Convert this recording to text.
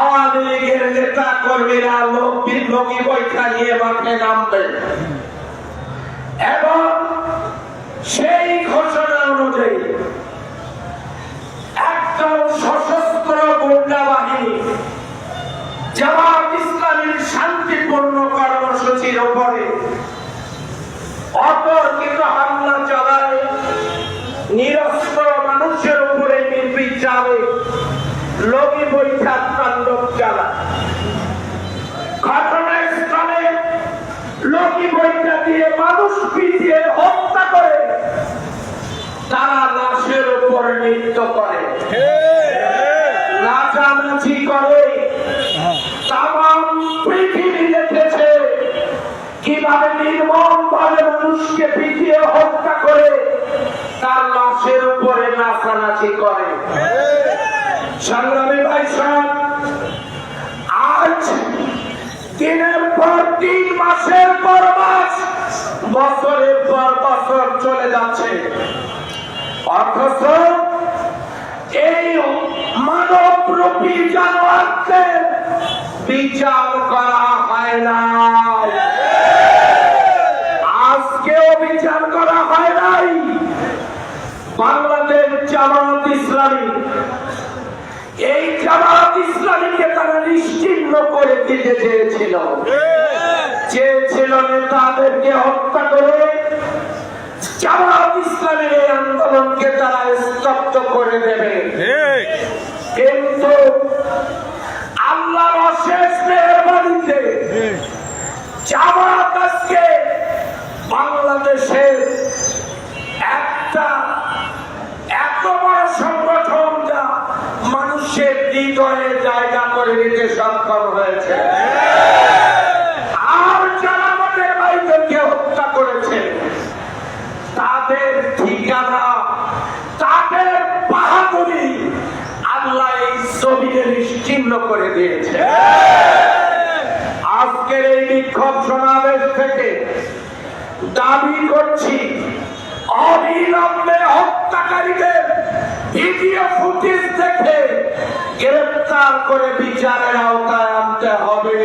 আওয়ামী লীগের নেতা কর্মীরা লগি লগি বৈঠা নিয়ে মাঠে নামবে। এবং সেই ঘোষণা অনুযায়ী একটা সশস্ত্র গুন্ডা বাহিনী জামাত ইসলামীর শান্তিপূর্ণ কর্মসূচির উপরে অতর্কিত হামলা চালায়, নিরস্ত্র মানুষের উপরে নির্বিচারে লগি বৈঠা তাণ্ডব চালায় ঘটনাস্থলে লগি বৈঠা দিয়ে মানুষ পিছিয়ে হত্যা করে। তারা লাশের উপর নৃত্য করে। নাচানাচি করে। তাম পৃথিবী দেখেছে কীভাবে নির্মম ভাবে মানুষকে পিছিয়ে হত্যা করে। তার লাশের উপরে নাচানাচি করে। সংগ্রামী ভাই আজ দিনের পর তিন মাসের পর মাস বছরের পর বছর চলে যাচ্ছে। অথচ এই মানব রূপী জানোয়ারকে বিচার করা হয় না। আজকেও বিচার করা হয় নাই। বাংলাদেশ জামাত ইসলামী এই জামাত ইসলামীকে তারা নিশ্চিহ্ন করে দিতে চেয়েছিল। চেয়েছিল নেতাদেরকে হত্যা করে। জামাত ইসলামের এই আন্দোলনকে তারা স্তব্ধ করে দেবে। কিন্তু আল্লাহর অশেষ মেহরবানিতে জামাত আজকে হৃদয়ে জায়গা করে নিতে সক্ষম হয়েছে। আর যারা আমাদের ভাইদেরকে হত্যা করেছে, তাদের ঠিকানা করে দিয়েছে। সমাবেশ থেকে দাবি করছি, অবিলম্বে হত্যাকারীদের ভিডিও গ্রেপ্তার করে বিচারের আওতায় আনতে হবে।